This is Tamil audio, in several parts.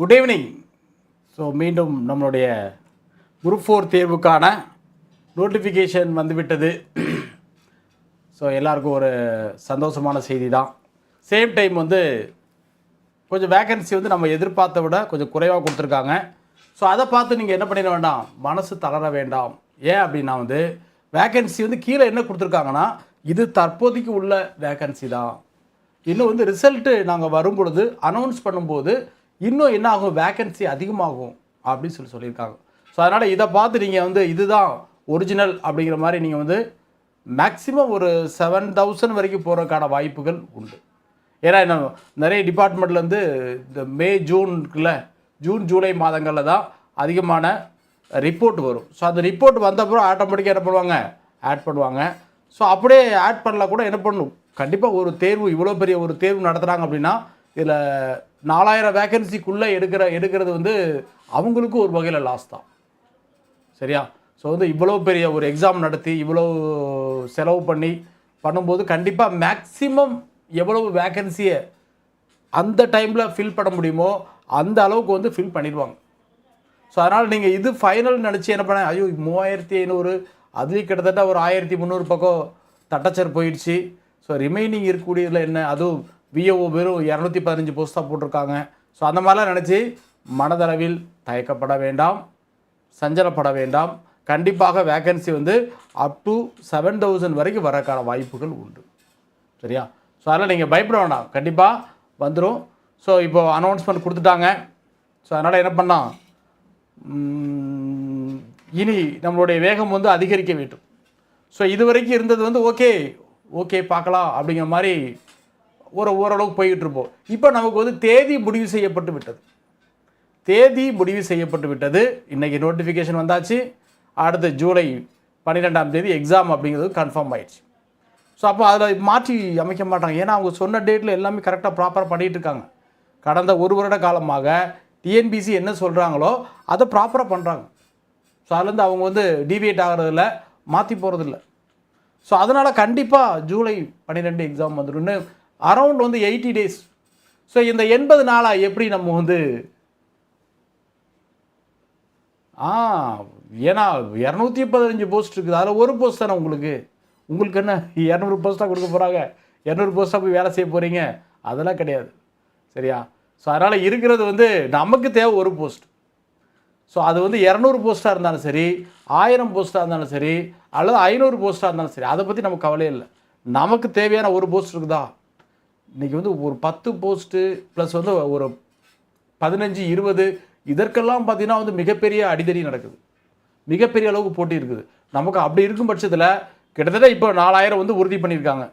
குட் ஈவினிங் ஸோ மீண்டும் நம்மளுடைய குரூப் ஃபோர் தேர்வுக்கான நோட்டிஃபிகேஷன் வந்துவிட்டது. ஸோ எல்லாருக்கும் ஒரு சந்தோஷமான செய்தி தான் சேம் டைம் வந்து கொஞ்சம் வேகன்சி வந்து நம்ம எதிர்பார்த்த விட கொஞ்சம் குறைவாக கொடுத்துருக்காங்க. ஸோ அதை பார்த்து நீங்கள் என்ன பண்ணிட வேண்டாம்? மனசு தளர வேண்டாம். ஏன் அப்படின்னா வந்து வேகன்சி வந்து கீழே என்ன கொடுத்துருக்காங்கன்னா இது தற்போதைக்கு உள்ள வேகன்சி தான். இன்னும் வந்து ரிசல்ட்டு நாங்கள் வரும் பொழுது அனௌன்ஸ் பண்ணும்போது இன்னும் என்ன ஆகும்? வேகன்சி அதிகமாகும் அப்படின்னு சொல்லி சொல்லியிருக்காங்க. ஸோ அதனால் இதை பார்த்து நீங்கள் வந்து இதுதான் ஒரிஜினல் அப்படிங்கிற மாதிரி நீங்கள் வந்து மேக்ஸிமம் ஒரு செவன் தௌசண்ட் வரைக்கும் போகிறதுக்கான வாய்ப்புகள் உண்டு. ஏன்னா என்ன நிறைய டிபார்ட்மெண்ட்லேருந்து இந்த மே ஜூனுக்குள்ள ஜூன் ஜூலை மாதங்களில் தான் அதிகமான ரிப்போர்ட் வரும். ஸோ அந்த ரிப்போர்ட் வந்தப்புறம் ஆட்டோமேட்டிக்காக என்ன பண்ணுவாங்க? ஆட் பண்ணுவாங்க. ஸோ அப்படியே ஆட் பண்ணல கூட என்ன பண்ணணும் கண்டிப்பாக ஒரு தேர்வு இவ்வளோ பெரிய ஒரு தேர்வு நடத்துகிறாங்க அப்படின்னா இதில் நாலாயிரம் வேகன்சிக்குள்ளே எடுக்கிற எடுக்கிறது வந்து அவங்களுக்கும் ஒரு வகையில் லாஸ் தான். சரியா? ஸோ வந்து இவ்வளோ பெரிய ஒரு எக்ஸாம் நடத்தி இவ்வளோ செலவு பண்ணி பண்ணும்போது கண்டிப்பாக மேக்சிமம் எவ்வளவு வேகன்சியை அந்த டைமில் ஃபில் பண்ண முடியுமோ அந்த அளவுக்கு வந்து ஃபில் பண்ணிடுவாங்க. ஸோ அதனால் நீங்கள் இது ஃபைனல் நினச்சி என்ன பண்ண ஐயோ மூவாயிரத்தி ஐநூறு அதுலேயும் கிட்டத்தட்ட ஒரு ஆயிரத்தி முந்நூறு பக்கம் தட்டச்சர் போயிடுச்சு. ஸோ ரிமைனிங் இருக்கக்கூடியதில் என்ன அதுவும் விஓஓ வெறும் இரநூத்தி பதினஞ்சு போஸ்ட் போட்டிருக்காங்க. ஸோ அந்த மாதிரிலாம் நினச்சி மனதளவில் தயக்கப்பட வேண்டாம். சஞ்சலப்பட வேண்டாம். கண்டிப்பாக வேகன்சி வந்து அப் டு செவன் தௌசண்ட் வரைக்கும் வரக்கான வாய்ப்புகள் உண்டு. சரியா? ஸோ அதனால் நீங்கள் பயப்பட வேண்டாம். கண்டிப்பாக வந்துடும் ஸோ இப்போ அனௌன்ஸ்மெண்ட் கொடுத்துட்டாங்க. ஸோ அதனால் என்ன பண்ணலாம்? இனி நம்மளுடைய வேகம் வந்து அதிகரிக்க வேண்டும். ஸோ இது வரைக்கும் இருந்தது வந்து ஓகே ஓகே பார்க்கலாம் அப்படிங்கிற மாதிரி ஒரு ஓரளவுக்கு போய்கிட்டு இருப்போம் இப்போ நமக்கு வந்து தேதி முடிவு செய்யப்பட்டு விட்டது. தேதி முடிவு செய்யப்பட்டு விட்டது. இன்றைக்கி நோட்டிஃபிகேஷன் வந்தாச்சு. அடுத்த ஜூலை பன்னிரெண்டாம் தேதி எக்ஸாம் அப்படிங்கிறது கன்ஃபார்ம் ஆயிடுச்சு. ஸோ அப்போ அதில் மாற்றி அமைக்க மாட்டாங்க. ஏன்னா அவங்க சொன்ன டேட்டில் எல்லாமே கரெக்டாக ப்ராப்பராக பண்ணிகிட்டு இருக்காங்க. கடந்த ஒரு வருட காலமாக டிஎன்பிசி என்ன சொல்கிறாங்களோ அதை ப்ராப்பராக பண்ணுறாங்க ஸோ அதுலேருந்து அவங்க வந்து டிவியேட் ஆகிறதில்ல மாற்றி போகிறதில்ல ஸோ அதனால் கண்டிப்பாக ஜூலை பன்னிரெண்டு எக்ஸாம் வந்துடும் அரவுண்ட் வந்து எயிட்டி டேஸ் ஸோ இந்த எண்பது நாளாக எப்படி நம்ம வந்து ஆ ஏன்னா இரநூத்தி பதினஞ்சு போஸ்ட் இருக்குது. அதில் ஒரு போஸ்ட் தானே உங்களுக்கு? உங்களுக்கு என்ன இரநூறு போஸ்ட்டாக கொடுக்க போகிறாங்க இரநூறு போஸ்ட்டாக போய் வேலை செய்ய போகிறீங்க அதெல்லாம் கிடையாது. சரியா? ஸோ அதனால் இருக்கிறது வந்து நமக்கு தேவை ஒரு போஸ்ட் ஸோ அது வந்து இரநூறு போஸ்ட்டாக இருந்தாலும் சரி ஆயிரம் போஸ்ட்டாக இருந்தாலும் சரி அல்லது ஐநூறு போஸ்ட்டாக இருந்தாலும் சரி அதை பற்றி நமக்கு கவலையே இல்லை. நமக்கு தேவையான ஒரு போஸ்ட் இருக்குதா? இன்றைக்கி வந்து ஒரு பத்து போஸ்ட்டு ப்ளஸ் வந்து ஒரு பதினஞ்சு இருபது இதற்கெல்லாம் பார்த்திங்கன்னா வந்து மிகப்பெரிய அடிதடி நடக்குது. மிகப்பெரிய அளவுக்கு போட்டி இருக்குது. நமக்கு அப்படி இருக்கும் பட்சத்தில் கிட்டத்தட்ட இப்போ நாலாயிரம் வந்து உறுதி பண்ணியிருக்காங்க.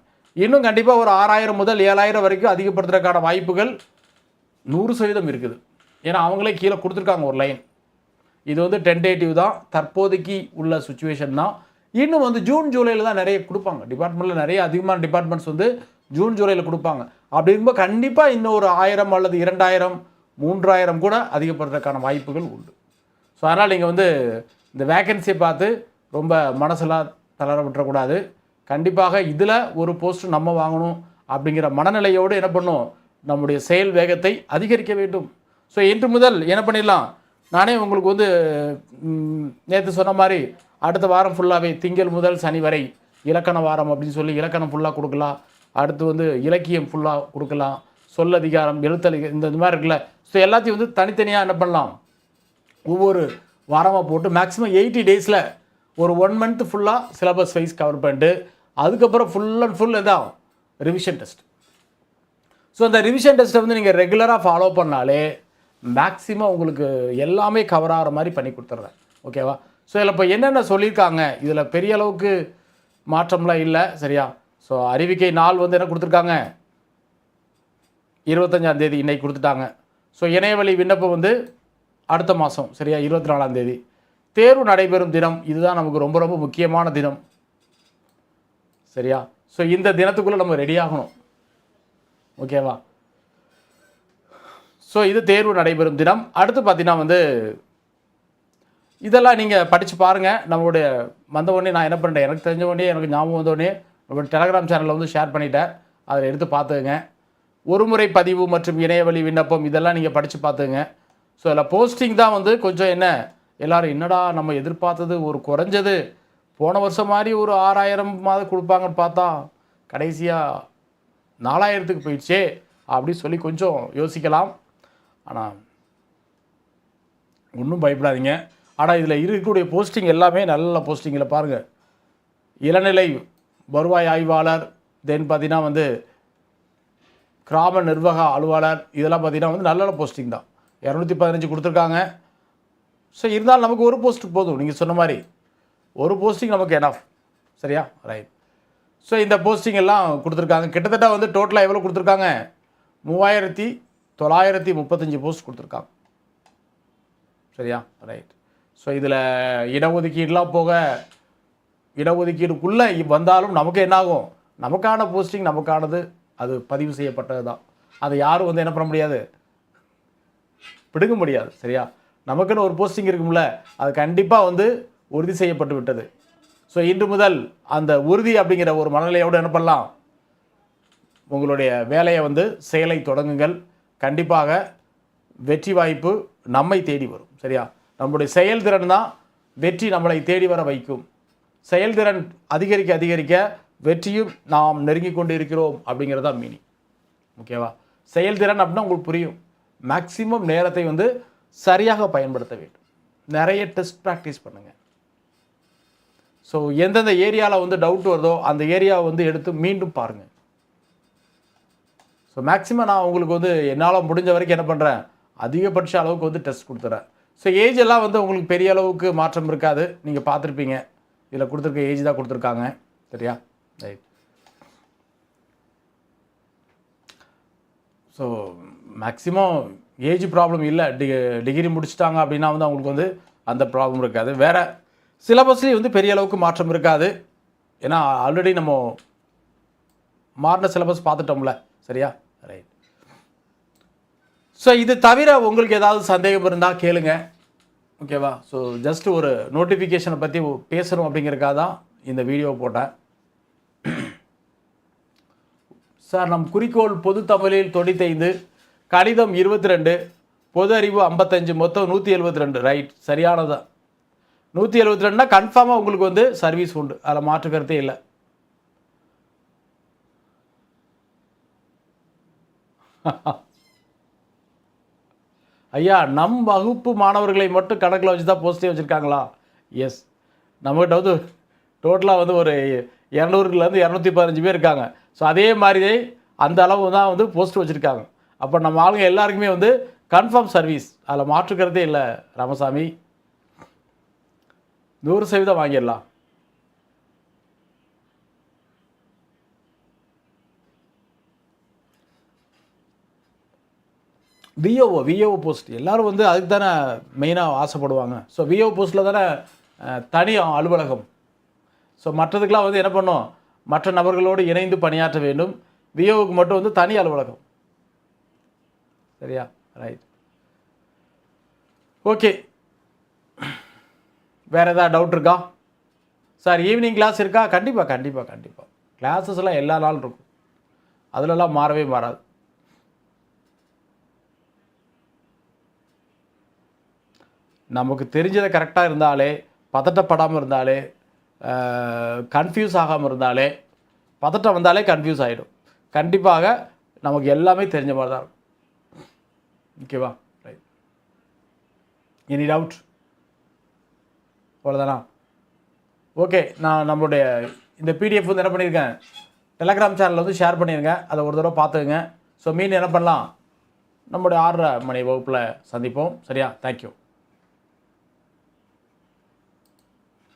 இன்னும் கண்டிப்பாக ஒரு ஆறாயிரம் முதல் ஏழாயிரம் வரைக்கும் அதிகப்படுத்துறதுக்கான வாய்ப்புகள் நூறு சதவீதம் இருக்குது. ஏன்னா அவங்களே கீழே கொடுத்துருக்காங்க ஒரு லைன் இது வந்து டென்டேட்டிவ் தான். தற்போதைக்கு உள்ள சுச்சுவேஷன் தான். இன்னும் வந்து ஜூன் ஜூலையில் தான் நிறைய கொடுப்பாங்க. டிபார்ட்மெண்ட்டில் நிறைய அதிகமான டிபார்ட்மெண்ட்ஸ் வந்து ஜூன் ஜூலையில் கொடுப்பாங்க. அப்படி இருக்கும்போது கண்டிப்பாக இன்னும் ஒரு ஆயிரம் அல்லது இரண்டாயிரம் மூன்றாயிரம் கூட அதிகப்படுறதுக்கான வாய்ப்புகள் உண்டு. ஸோ அதனால் நீங்கள் வந்து இந்த வேக்கன்சியை பார்த்து ரொம்ப மனசெல்லாம் தளர விட்டுறக்கூடாது. கண்டிப்பாக இதில் ஒரு போஸ்ட் நம்ம வாங்கணும் அப்படிங்கிற மனநிலையோடு என்ன பண்ணும்? நம்முடைய செயல் வேகத்தை அதிகரிக்க வேண்டும். ஸோ இன்று முதல் என்ன பண்ணிடலாம்? நானே உங்களுக்கு வந்து நேற்று சொன்ன மாதிரி அடுத்த வாரம் ஃபுல்லாகவே திங்கள் முதல் சனி வரை இலக்கண வாரம் அப்படின்னு சொல்லி இலக்கணம் ஃபுல்லாக கொடுக்கலாம். அடுத்து வந்து இலக்கியம் ஃபுல்லாக கொடுக்கலாம் சொல்லதிகாரம் எழுத்தலி இந்த இந்த மாதிரி இருக்குல்ல. ஸோ எல்லாத்தையும் வந்து தனித்தனியாக என்ன பண்ணலாம்? ஒவ்வொரு வாரமாக போட்டு மேக்ஸிமம் எயிட்டி டேஸில் ஒரு ஒன் மந்த் ஃபுல்லாக சிலபஸ் வைஸ் கவர் பண்ணிட்டு அதுக்கப்புறம் ஃபுல் அண்ட் ஃபுல் இதாகும். ரிவிஷன் டெஸ்ட் ஸோ அந்த ரிவிஷன் டெஸ்ட்டை வந்து நீங்கள் ரெகுலராக ஃபாலோ பண்ணாலே மேக்ஸிமம் உங்களுக்கு எல்லாமே கவர் ஆகிற மாதிரி பண்ணி கொடுத்துட்றேன் ஓகேவா ஸோ இதில் இப்போ என்னென்ன சொல்லியிருக்காங்க? இதில் பெரிய அளவுக்கு மாற்றம்லாம் இல்லை சரியா? ஸோ அறிவிக்கை நாள் வந்து என்ன கொடுத்துருக்காங்க? இருபத்தஞ்சாம் தேதி இன்றைக்கி கொடுத்துட்டாங்க. ஸோ இணையவழி விண்ணப்பம் வந்து அடுத்த மாதம் சரியா? இருபத்தி நாலாம் தேதி. தேர்வு நடைபெறும் தினம். இதுதான் நமக்கு ரொம்ப ரொம்ப முக்கியமான தினம். சரியா? ஸோ இந்த தினத்துக்குள்ளே நம்ம ரெடி ஆகணும். ஓகேவா ஸோ இது தேர்வு நடைபெறும் தினம். அடுத்து பார்த்தீங்கன்னா வந்து இதெல்லாம் நீங்கள் படித்து பாருங்கள் நம்மளுடைய வந்த உடனே நான் என்ன பண்ணுறேன் எனக்கு தெரிஞ்ச உடனே எனக்கு ஞாபகம் வந்தோடனே டெலகிராம் சேனலில் வந்து ஷேர் பண்ணிட்டேன். அதில் எடுத்து பார்த்துங்க ஒருமுறை பதிவு மற்றும் இணையவழி விண்ணப்பம் இதெல்லாம் நீங்கள் படித்து பார்த்துங்க ஸோ அதில் போஸ்டிங் தான் வந்து கொஞ்சம் என்ன எல்லாரும் என்னடா நம்ம எதிர்பார்த்தது ஒரு குறைஞ்சது. போன வருஷம் மாதிரி ஒரு ஆறாயிரம் மாதம் கொடுப்பாங்கன்னு பார்த்தா கடைசியாக நாலாயிரத்துக்கு போயிடுச்சே அப்படின்னு சொல்லி கொஞ்சம் யோசிக்கலாம். ஆனால் ஒன்றும் பயப்படாதீங்க. ஆனால் இதில் இருக்கக்கூடிய போஸ்டிங் எல்லாமே நல்ல போஸ்டிங்கில் பாருங்கள் இளநிலை வருவாய் ஆய்வாளர் தென் பார்த்தீங்கன்னா வந்து கிராம நிர்வாக அலுவலர் இதெல்லாம் பார்த்தீங்கன்னா வந்து நல்ல நல்ல போஸ்டிங் தான். இரநூத்தி பதினஞ்சு கொடுத்துருக்காங்க. ஸோ இருந்தாலும் நமக்கு ஒரு போஸ்ட் போதும். நீங்கள் சொன்ன மாதிரி ஒரு போஸ்டிங் நமக்கு எனஃப் சரியா? ரைட் ஸோ இந்த போஸ்டிங் எல்லாம் கொடுத்துருக்காங்க. கிட்டத்தட்ட வந்து டோட்டலாக எவ்வளோ கொடுத்துருக்காங்க? மூவாயிரத்தி தொள்ளாயிரத்தி முப்பத்தஞ்சு போஸ்ட் கொடுத்துருக்காங்க. சரியா? ரைட் ஸோ இதில் இடஒதுக்கீடுலாம் போக இடஒதுக்கீடுக்குள்ளே வந்தாலும் நமக்கு என்னாகும்? நமக்கான போஸ்டிங் நமக்கானது அது பதிவு செய்யப்பட்டது தான் அதை யாரும் வந்து என்ன பண்ண முடியாது? பிடுங்க முடியாது சரியா? நமக்குன்னு ஒரு போஸ்டிங் இருக்கும்ல அது கண்டிப்பாக வந்து உறுதி செய்யப்பட்டு விட்டது. ஸோ இன்று முதல் அந்த உறுதி அப்படிங்கிற ஒரு மனநிலையோடு என்ன பண்ணலாம்? உங்களுடைய வேலையை வந்து செயலை தொடங்குங்கள். கண்டிப்பாக வெற்றி வாய்ப்பு நம்மை தேடி வரும் சரியா? நம்முடைய செயல்திறன் தான் வெற்றி நம்மளை தேடி வர வைக்கும். செயல்திறன் அதிகரிக்க அதிகரிக்க வெற்றியும் நாம் நெருங்கி கொண்டு இருக்கிறோம் அப்படிங்கிறது தான் மீனிங் ஓகேவா செயல்திறன் அப்படின்னா உங்களுக்கு புரியும். மேக்சிமம் நேரத்தை வந்து சரியாக பயன்படுத்த வேண்டும். நிறைய டெஸ்ட் ப்ராக்டிஸ் பண்ணுங்கள் ஸோ எந்தெந்த ஏரியாவில் வந்து டவுட் வருதோ அந்த ஏரியாவை வந்து எடுத்து மீண்டும் பாருங்கள் ஸோ மேக்ஸிமம் நான் உங்களுக்கு வந்து என்னால் முடிஞ்ச வரைக்கும் என்ன பண்ணுறேன் அதிகபட்ச அளவுக்கு வந்து டெஸ்ட் கொடுத்துறேன். ஸோ ஏஜ் எல்லாம் வந்து உங்களுக்கு பெரிய அளவுக்கு மாற்றம் இருக்காது. நீங்கள் பார்த்துருப்பீங்க. இதில் கொடுத்துருக்க ஏஜ் தான் கொடுத்துருக்காங்க. சரியா? Right so maximum age problem இல்லை. டி டிகிரி முடிச்சிட்டாங்க அப்படின்னா வந்து அவங்களுக்கு வந்து அந்த ப்ராப்ளம் இருக்காது. வேறு சிலபஸ்லேயும் வந்து பெரிய அளவுக்கு மாற்றம் இருக்காது. ஏன்னா ஆல்ரெடி நம்ம மாறின சிலபஸ் பார்த்துட்டோம்ல. சரியா? ரைட் ஸோ இது தவிர உங்களுக்கு ஏதாவது சந்தேகம் இருந்தால் கேளுங்கள் ஓகேவா? ஸோ ஜஸ்ட் ஒரு நோட்டிஃபிகேஷனை பற்றி பேசணும் அப்படிங்கிறக்காக தான் இந்த வீடியோ போட்டேன். சார் நம் குறிக்கோள் பொது தமிழில் தொண்ணூத்தைந்து கணிதம் இருபத்தி ரெண்டு பொது அறிவு ஐம்பத்தஞ்சு மொத்தம் நூற்றி எழுபத்தி ரெண்டு ரைட் சரியானதான் நூற்றி எழுபத்தி ரெண்டுனா கன்ஃபார்மாக உங்களுக்கு வந்து சர்வீஸ் உண்டு. அதில் மாற்று கருத்தே இல்லை. ஐயா நம் வகுப்பு மாணவர்களை மட்டும் கணக்கில் வச்சு தான் போஸ்டே வச்சுருக்காங்களா? எஸ் நம்மகிட்ட வந்து டோட்டலாக வந்து ஒரு இரநூறுலேருந்து இரநூத்தி பதினஞ்சு பேர் இருக்காங்க. ஸோ அதே மாதிரி அந்த அளவு தான் வந்து போஸ்ட் வச்சுருக்காங்க. அப்போ நம்ம ஆளுங்க எல்லாருக்குமே வந்து கன்ஃபார்ம் சர்வீஸ் அதில் மாற்றுக்கிறதே இல்லை ராமசாமி. நூறு சதவீதம் வாங்கிடலாம். விஓஓ விஓஓ போஸ்ட் எல்லாரும் வந்து அதுக்கு தானே மெயினாக ஆசைப்படுவாங்க. ஸோ விஓ போஸ்ட்டில் தானே தனி அலுவலகம். ஸோ மற்றதுக்கெலாம் வந்து என்ன பண்ணும்? மற்ற நபர்களோடு இணைந்து பணியாற்ற வேண்டும். விஓவுக்கு மட்டும் வந்து தனி அலுவலகம். சரியா? ரைட் ஓகே வேறு எதாவது டவுட் இருக்கா? சார் ஈவினிங் கிளாஸ் இருக்கா? கண்டிப்பாக கண்டிப்பாக கண்டிப்பாக கிளாஸஸ்லாம் எல்லா நாளும் இருக்கும். அதிலலாம் மாறவே மாறாது. நமக்கு தெரிஞ்சதை கரெக்டாக இருந்தாலே பதட்டப்படாமல் இருந்தாலே கன்ஃபியூஸ் ஆகாமல் இருந்தாலே பதட்டம் வந்தாலே கன்ஃபியூஸ் ஆகிடும் கண்டிப்பாக நமக்கு எல்லாமே தெரிஞ்ச மாதிரி தான் இருக்கும். ஓகேவா ரைட் எனி டவுட் அவ்வளோதானா ஓகே நான் நம்மளுடைய இந்த பிடிஎஃப் வந்து என்ன பண்ணியிருக்கேன்? டெலகிராம் சேனலில் வந்து ஷேர் பண்ணியிருக்கேன். அதை ஒரு தடவை பார்த்துக்குங்க. ஸோ மீன் என்ன பண்ணலாம்? நம்மளுடைய ஆறரை மணி வகுப்பில் சந்திப்போம். சரியா? தேங்க்யூ